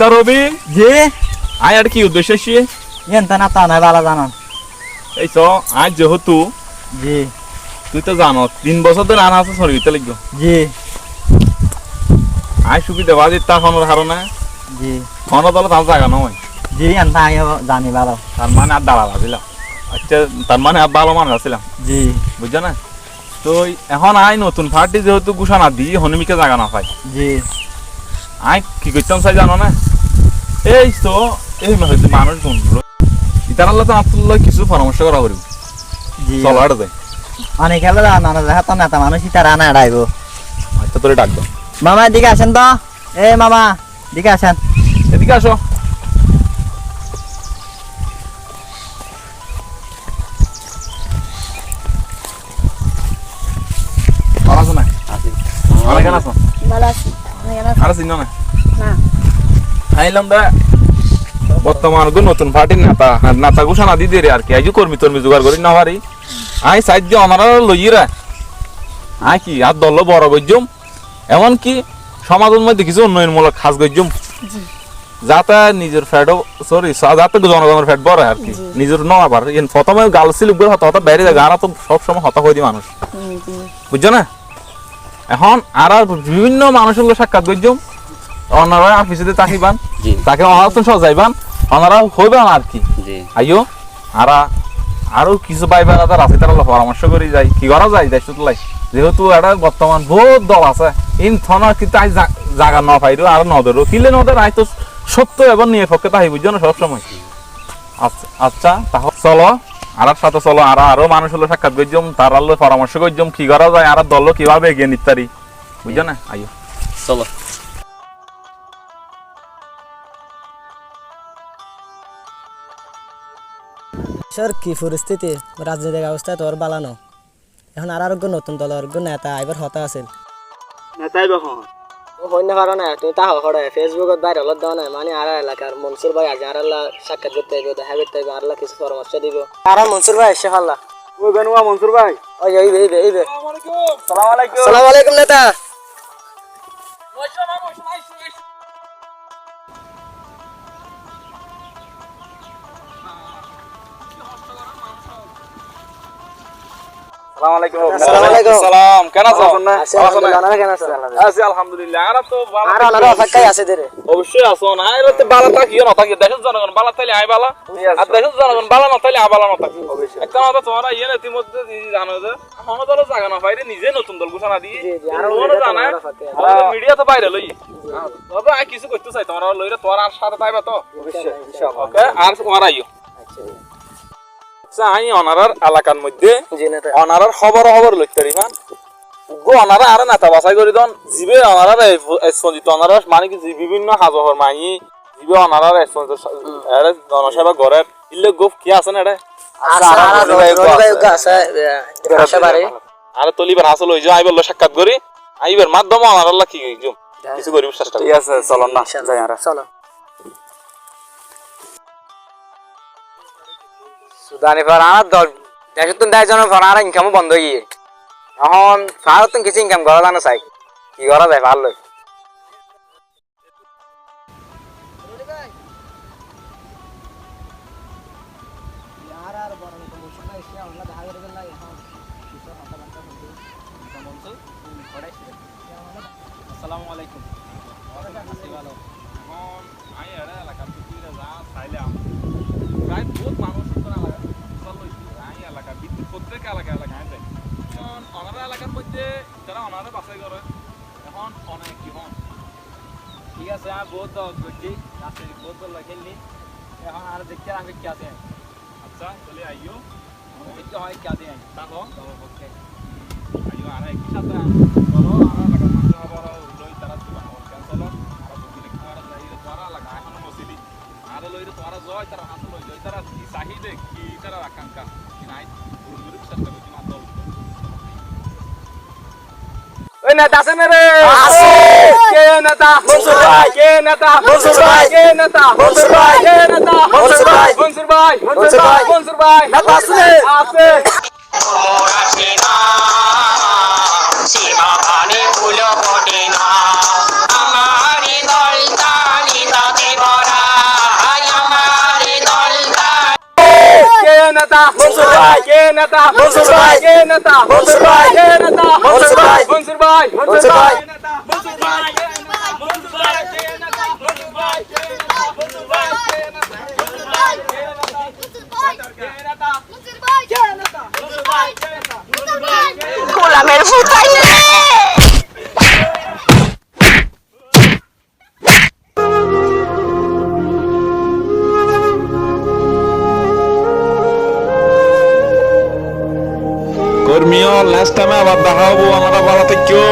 আচ্ছা রবি জি আয় আর কি উদ্দেশ্য এসে এনতে না তা নাই বালা জানান এই তো আজ যেহেতু জি তুই তো জানো তিন বছর ধরে আনা আছে সরবিতে লিখব জি আয় সুবিধা বাজি তা খনর হারণে জি খন দলে তার জায়গা নয় জি এনতে আগে জানি ভালো তার মানে আর দাঁড়া আসিলাম আচ্ছা তার মানে আর ভালো মানুষ আসিলাম জি বুঝছ না তো এখন আয় নতুন পার্টি যেহেতু ঘোষণা দিই হনুমিকে জায়গা না পাই জি আয় কি করতাম চাই জানো না? এই তো এই হয়তো মানুষ গুণগুলো ইতার আল্লাহ তো আপনার কিছু পরামর্শ করা করিব। জি। চলো আর দেয় অনেক খেলে জানা না দেখা তো নেতা মানুষ তারা না আড়াইব। আচ্ছা তোরে ডাক দাও মামা এদিকে আসেন তো। এ মামা এদিকে আসেন। এদিকে আসো। ভালো আছো না? কেন ভালো? আর চিনো না। না। আইলাম দা। বর্তমান গো নতুন পার্টির নেতা নেতা ঘোষণা দি দে রে আর কি। আইজু কর্মী তর্মী জোগাড় করি না পারি আই সাইড দিয়ে অনারা লইরা আই কি আর দল বড় গজ্জম এমন কি সমাজের মধ্যে কিছু উন্নয়নমূলক খাস গজ্জম জি। যাতে নিজের ফ্যাটও সরি যাতে জনগণের ফ্যাট বড় আর কি। নিজের ন আবার প্রথমে গাল ছিল হতা হতা বাইরে যায়। গানা তো সবসময় হতা হয়ে দি মানুষ বুঝছ না? এখন আর বিভিন্ন মানুষের সাক্ষাৎ করছম ওনারা অফিসে তাকিবান তাকে অনার্থন সজাইবান ওনারা হইবান আর কি। আইও আরা আরও কিছু পাইবার তার আছে তারা পরামর্শ করি যাই। কি করা যায় দেশ লাই। যেহেতু এটা বর্তমান বহুত দল আছে ইন থনা কিন্তু আই জা- জাগা ন পাইরো আর নদরো কিলে নদের আই তো সত্য এবং নিয়ে পক্ষে সবসময়। আচ্ছা আচ্ছা তাহলে চলো। আর সাথে চলো আর আরও মানুষ হলো সাক্ষাৎ করছম তার আলো পরামর্শ করছম কি করা যায় আর দল কীভাবে এগিয়ে নিতে পারি? বুঝছ না? আইও। চলো। স্যার কি পরিস্থিতি? রাজনৈতিক অবস্থা তোর বালানো এখন আর আরোগ্য নতুন দল আরোগ্য নেতা এবার হতা আছে হইনা পারো না তুমি তাহ হড়ে ফেসবুকত বাইরে হলত দাও নাই মানে আর এলাকার মনসুর ভাই আছে আর আল্লাহ সাক্ষাৎ করতে হইব দেখা করতে হইব আর কিছু পরামর্শ দিব। আর মনসুর ভাই এসে হল্লা ওই বেনুয়া মনসুর ভাই। ওই এই এই এই এই সালাম আলাইকুম। সালাম আলাইকুম নেতা। অবশ্যই আছো না। বালা থাকিও না থাকি? দেশের জনগণ বালা তাইলে আই বালা। আর দেশের জনগণ বালা না তাইলে আ না থাকি। একটা কথা তোমরা ইয়ে ইতিমধ্যে জানো যে? কোনো দল জায়গা না পাইরে নিজে নতুন দল ঘোষণা দিয়ে। মিডিয়া তো জানা। মিডিয়া তো বাইরে লই। তবে কিছু করতে চাই তোমরা লইরে তোমার আর সাথে পাইবা তো। ওকে আর তোমার আইও। আচ্ছা আই অনারার এলাকার মধ্যে অনারার খবর খবর লইতে রিমান গো অনারা আর নেতা বাছাই করে দন। জিবে অনারার মানে কি বিভিন্ন হাজহর মাই জিবে অনারার জনসেবা ইল্লে গোফ কি আছে না আর আইবার লো সাক্ষাৎ করি। আইবার মাধ্যমে অনারার কি কিছু করিব চেষ্টা করি। আছে চলন না যাই আর চলো। পর আর দল দেশ তো দেশ জন পর আর ইনকাম বন্ধ হয়ে গিয়ে এখন ভারত কিছু ইনকাম করা জানো চাই কি করা যায় ভালো আসসালামু আলাইকুম আছে আমি বহুত করছি রাস্তায় বহুত দল খেললি এখন আর দেখতে আমি কে আছে আচ্ছা চলে আইও দেখতে হয় কে। আছে পক্ষে আইও আর একই সাথে চলো আর এলাকার ওই নেতা আছে না রে? আছে। কে নেতা? মনসুর ভাই। কে নেতা? মনসুর ভাই। কে নেতা? মনসুর ভাই। কে নেতা? মনসুর ভাই। মনসুর ভাই। মনসুর ভাই। মনসুর ভাই। নেতা আছে। আছে। নেতা মনসুর ভাই। কে নেতা মনসুর ভাই। কে নেতা মনসুর ভাই। মনসুর ভাই মনসুর ভাই। মনসুর ভাই কর্মীয় লাস্ট টাইমে আবার দেখা হব আমরা ভালো থেকো।